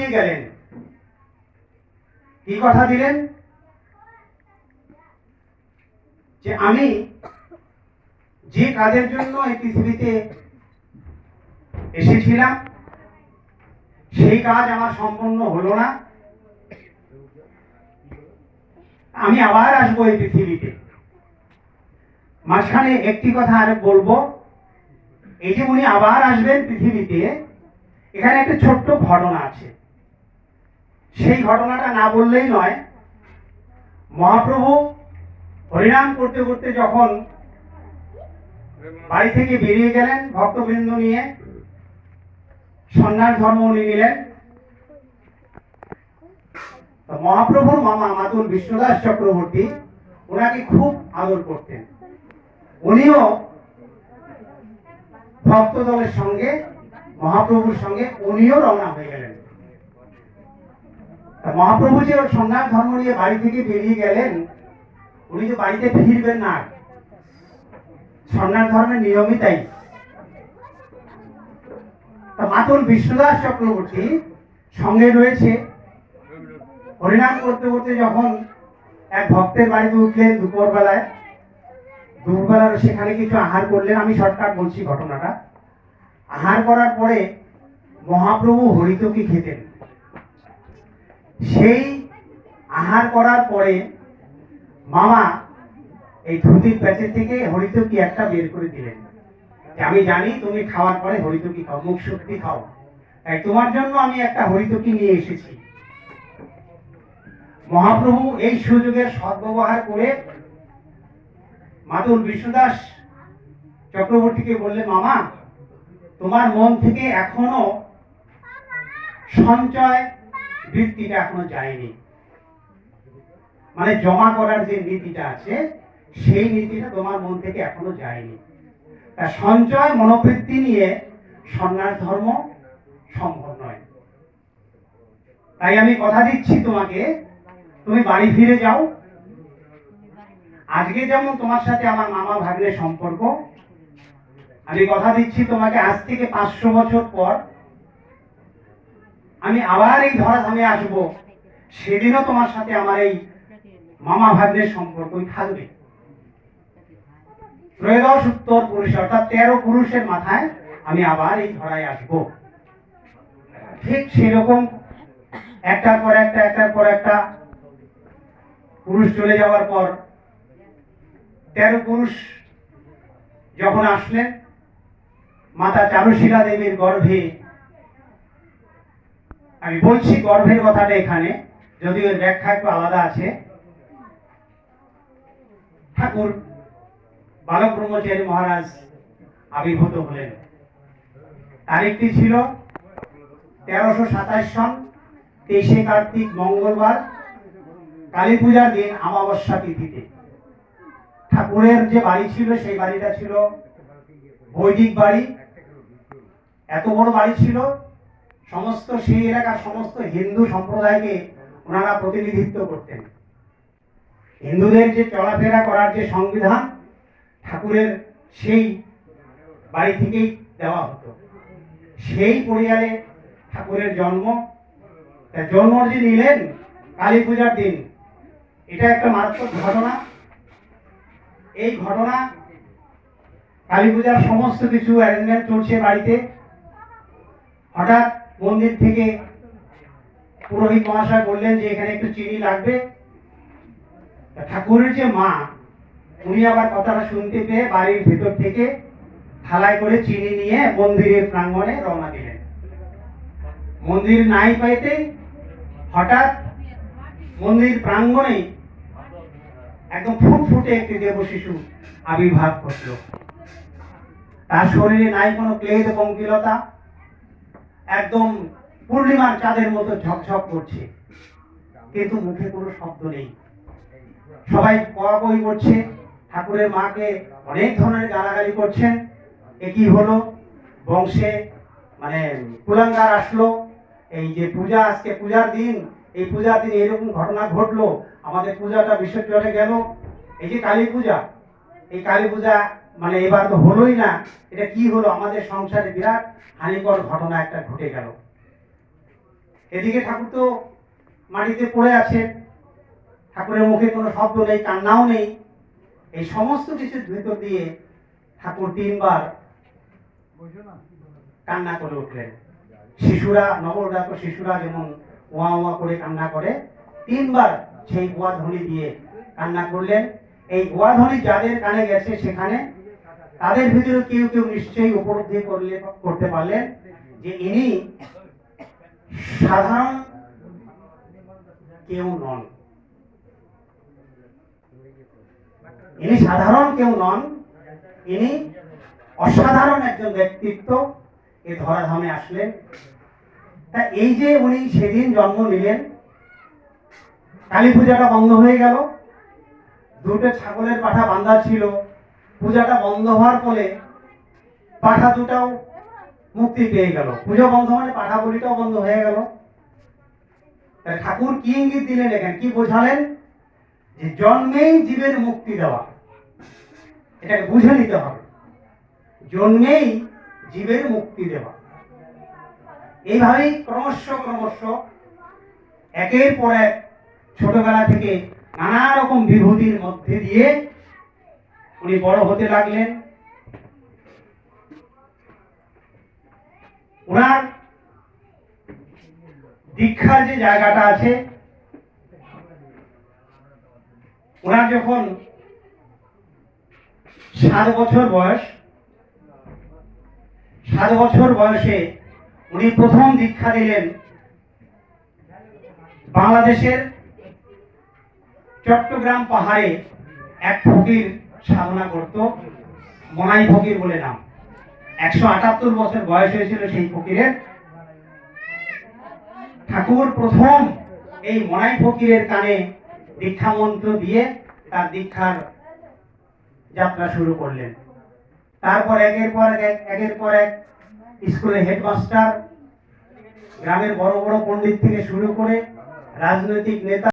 দিয়ে গেলেন। কি কথা দিলেন? যে আমি যে কাজের জন্য এই পৃথিবীতে এসেছিলাম, সেই কাজ আমার সম্পন্ন হলো না। আমি আবার আসব এই পৃথিবীতে। মাঝখানে একটি কথা আর বলব, এই যে উনি আবার আসবেন পৃথিবীতে, এখানে একটা ছোট্ট ঘটনা আছে। সেই ঘটনাটা না বললেই নয়, মহাপ্রভু হরিনাম করতে করতে যখন বাড়ি থেকে বেরিয়ে গেলেন ভক্তবৃন্দ নিয়ে, সন্ন্যাস ধর্ম উনি নিলেন। মহাপ্রভুর মামা মাতুল বিষ্ণুদাস চক্রবর্তী ওনাকে খুব আদর করতেন। উনিও ভক্ত দলের সঙ্গে, মহাপ্রভুর সঙ্গে উনিও রওনা হয়ে গেলেন। মহাপ্রভু যে সন্ন্যাস ধর্ম নিয়ে বাড়ি থেকে বেরিয়ে গেলেন, উনি যে বাড়িতে ফিরবেন না। সন্ন্যাস ধর্মের নিয়মই তাই। মাতুল বিষ্ণুদাস চক্রবর্তী সঙ্গে রয়েছে। হরিনাম করতে করতে যখন এক ভক্তের বাড়িতে উঠলেন দুপুর বেলায় দুপুরবেলার সেখানে কিছু আহার করলেন, আমি শর্টকাট বলছি ঘটনাটা। আহার করার পরে মহাপ্রভু হরিতকি খেতেন। সেই আহার করার পরে মামা এই ধুতির প্যাচের থেকে হরিতকি একটা বের করে দিলেন। আমি জানি তুমি খাওয়ার পরে হরিতকি খাও, মুখ শক্তি খাও। তাই তোমার জন্য আমি একটা হরিতকি নিয়ে এসেছি। মহাপ্রভু এই সুযোগের সদ্ব্যবহার করে মাতুল বিষ্ণুদাস চক্রবর্তীকে বললেন, মামা, তোমার মন থেকে এখনও সঞ্চয় বৃত্তিটা এখনও যায়নি। মানে জমা করার যে নীতিটা আছে, সেই নীতিটা তোমার মন থেকে এখনও যায়নি। তা সঞ্চয় মনোবৃত্তি নিয়ে সন্ন্যাস ধর্ম সম্ভব নয়। তাই আমি কথা দিচ্ছি তোমাকে, তুমি বাড়ি ফিরে যাও। আজকে যেমন তোমার সাথে আমার মামা ভাগ্নের সম্পর্ক, আমি কথা দিচ্ছি তোমাকে আজ থেকে পাঁচশো বছর পর আমি আবার এই ধরাধামে আসব। সেদিনও তোমার সাথে আমার এই মামা ভাগ্নের সম্পর্কই থাকবে। ত্রয়োদশ উত্তর পুরুষ, অর্থাৎ তেরো পুরুষের মাথায় আমি আবার এই ধরায় আসব। ঠিক সেরকম একটার পর একটা, একটার পর একটা পুরুষ চলে যাওয়ার পর তেরো পুরুষ যখন আসলেন, মাতা চারুশীলা দেবীর গর্ভে আমি বলছি গর্ভের কথাটা এখানে, যদিও ব্যাখ্যা একটু আলাদা আছে। ঠাকুর বালক ব্রহ্মচারী মহারাজ আবির্ভূত হলেন। তারিখটি ছিল তেরোশো সাতাশ সন তেইশে কার্তিক মঙ্গলবার, কালী পূজার দিন, অমাবস্যা তিথিতে। ঠাকুরের যে বাড়ি ছিল, সেই বাড়িটা ছিল বৈদিক বাড়ি। এত বড় বাড়ি ছিল সমস্ত সেই এলাকার সমস্ত হিন্দু সম্প্রদায়কে ওনারা প্রতিনিধিত্ব করতেন। হিন্দুদের যে চলাফেরা করার যে সংবিধান, ঠাকুরের সেই বাড়ি থেকেই দেওয়া হতো। সেই পরিবারে ঠাকুরের জন্ম জন্ম যে নিলেন কালী পূজার দিন, এটা একটা মারাত্মক ঘটনা। এই ঘটনা কালী পূজার সমস্ত কিছু অ্যারেঞ্জমেন্ট চলছে বাড়িতে। হঠাৎ মন্দির থেকে পুরোহিত মহাশয় বললেন যে এখানে একটু চিনি লাগবে। ঠাকুরের যে মা, উনি আবার কথাটা শুনতে পেয়ে বাড়ির ভেতর থেকে থালায় করে চিনি নিয়ে মন্দিরের প্রাঙ্গণে রওনা দিলেন। মন্দির নাই পাইতে হঠাৎ মন্দির প্রাঙ্গণেই একদম ফুটফুটে একটি দেব শিশু আবির্ভাব ঘটল। তার শরীরে নাই কোনো ক্লেদ, পঙ্কিলতা একদম পূর্ণিমার চাঁদের মতো ঝকঝক করছে। কিন্তু মুখে কোনো শব্দ নেই। সবাই কড়াকড়ি করছে। ঠাকুরের মাকে অনেক ধরনের গালাগালি করছেন। এ কি হলো? বংশে মানে কুলাঙ্গার আসলো। এই যে পূজা, আজকে পূজার দিন। এই পূজার দিন এরকম ঘটনা ঘটলো। আমাদের পূজাটা বিসর্জনে গেল। এই যে কালী পূজা, এই কালী পূজা মানে এবার তো হলোই না। এটা কি হলো? আমাদের সংসারে বিরাট হানিকর ঘটনা একটা ঘটে গেল। এদিকে ঠাকুর তো মাটিতে পড়ে আছে ঠাকুরের মুখে কোনো শব্দ নেই, কান্নাও নেই। এই সমস্ত কিছুর ভেতর দিয়ে ঠাকুর তিনবার কান্না করে উঠলেন। শিশুরা, নবজাত শিশুরা যেমন ওয়া ওয়া করে কান্না করে, তিনবার সেই গোয়া ধ্বনি দিয়ে কান্না করলেন। এই গোয়া ধ্বনি যাদের কানে গেছে, সেখানে তাদের ভিতরে কেউ কেউ নিশ্চয়ই উপলব্ধি করলে, করতে পারলেন যে ইনি সাধারণ কেউ নন। ইনি সাধারণ কেউ নন, ইনি অসাধারণ একজন ব্যক্তিত্ব, এ ধরাধামে আসলেন। তা এই যে উনি সেদিন জন্ম নিলেন, কালী পূজাটা বন্ধ হয়ে গেল, দুটো ছাগলের পাঠা বান্ধা ছিল পূজাটা বন্ধ হওয়ার ফলে পাঠা দুটাও মুক্তি পেয়ে গেল। পুজো বন্ধ মানে পাঠা বলিটাও বন্ধ হয়ে গেল। ঠাকুর কি ইঙ্গিত দিলেন এখানে? কি বোঝালেন? যে জন্মেই জীবের মুক্তি দেওয়া। এটাকে বুঝে নিতে হবে। জন্মেই জীবের মুক্তি দেওয়া। এইভাবেই ক্রমশ ক্রমশ একের পর এক ছোটবেলা থেকে নানা রকম বিভূতির মধ্যে দিয়ে উনি বড় হতে লাগলেন। ওনার দীক্ষার যে জায়গাটা আছে ওনার যখন সাত বছর বয়স, সাত বছর বয়সে উনি প্রথম দীক্ষা দিলেন বাংলাদেশের চট্টগ্রাম পাহাড়ে এক ফকির সাধনা করত। মনাই ফকির বলে নাম। একশো আটাত্তর বছর বয়স হয়েছিল সেই ফকিরের। ঠাকুর প্রথম এই মনাই ফকিরের কানে দীক্ষা মন্ত্র দিয়ে তার দীক্ষার যাত্রা শুরু করলেন। তারপর একের পর এক, একের পর এক স্কুলের হেডমাস্টার, গ্রামের বড় বড় পণ্ডিত থেকে শুরু করে রাজনৈতিক নেতা